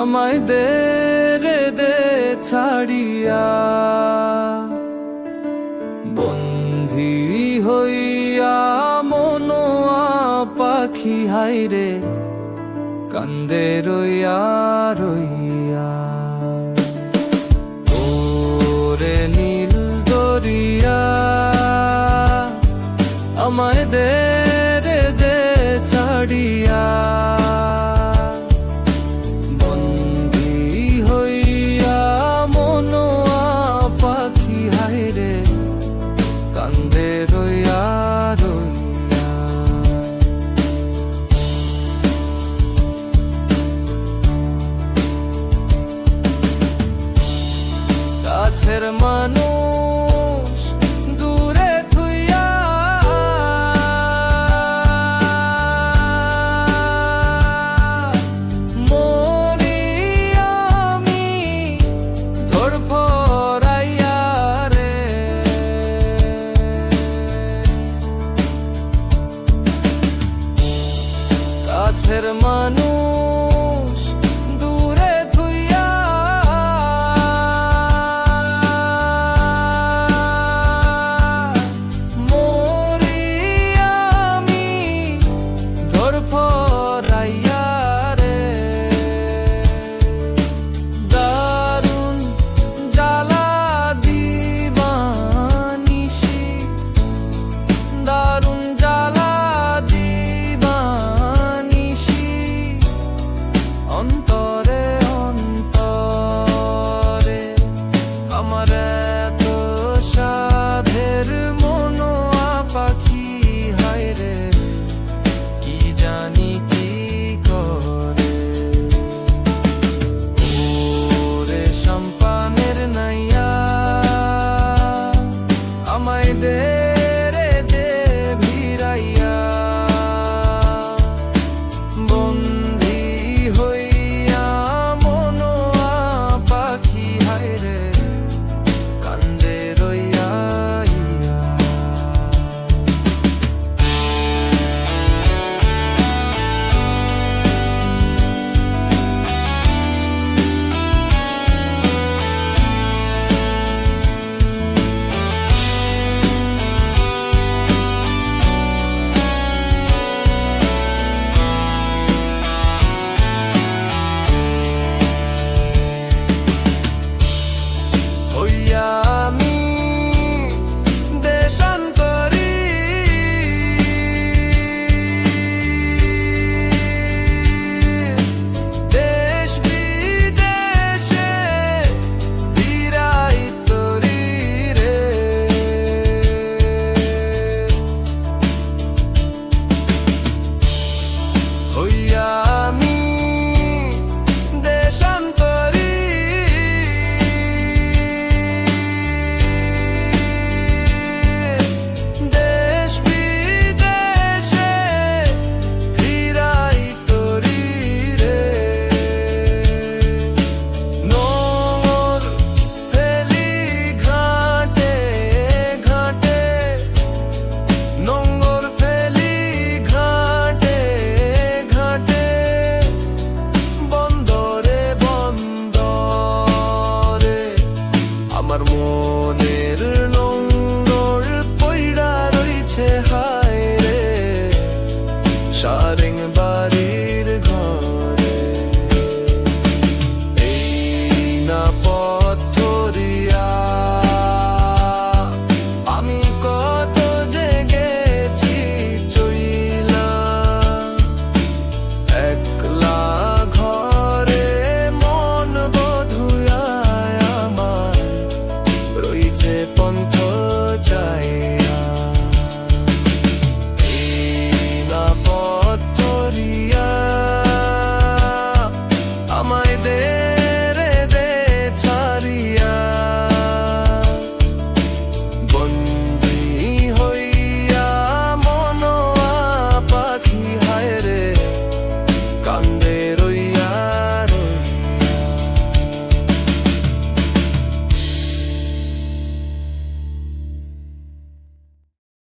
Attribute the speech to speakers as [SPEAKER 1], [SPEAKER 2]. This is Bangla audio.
[SPEAKER 1] আমায় দে রে দে ছাড়িয়া। বন্ধি হইয়া মনোয়া পাখি হাইরে কান্দে রইয়া রইয়া। রে নিয়ে গাছের মানে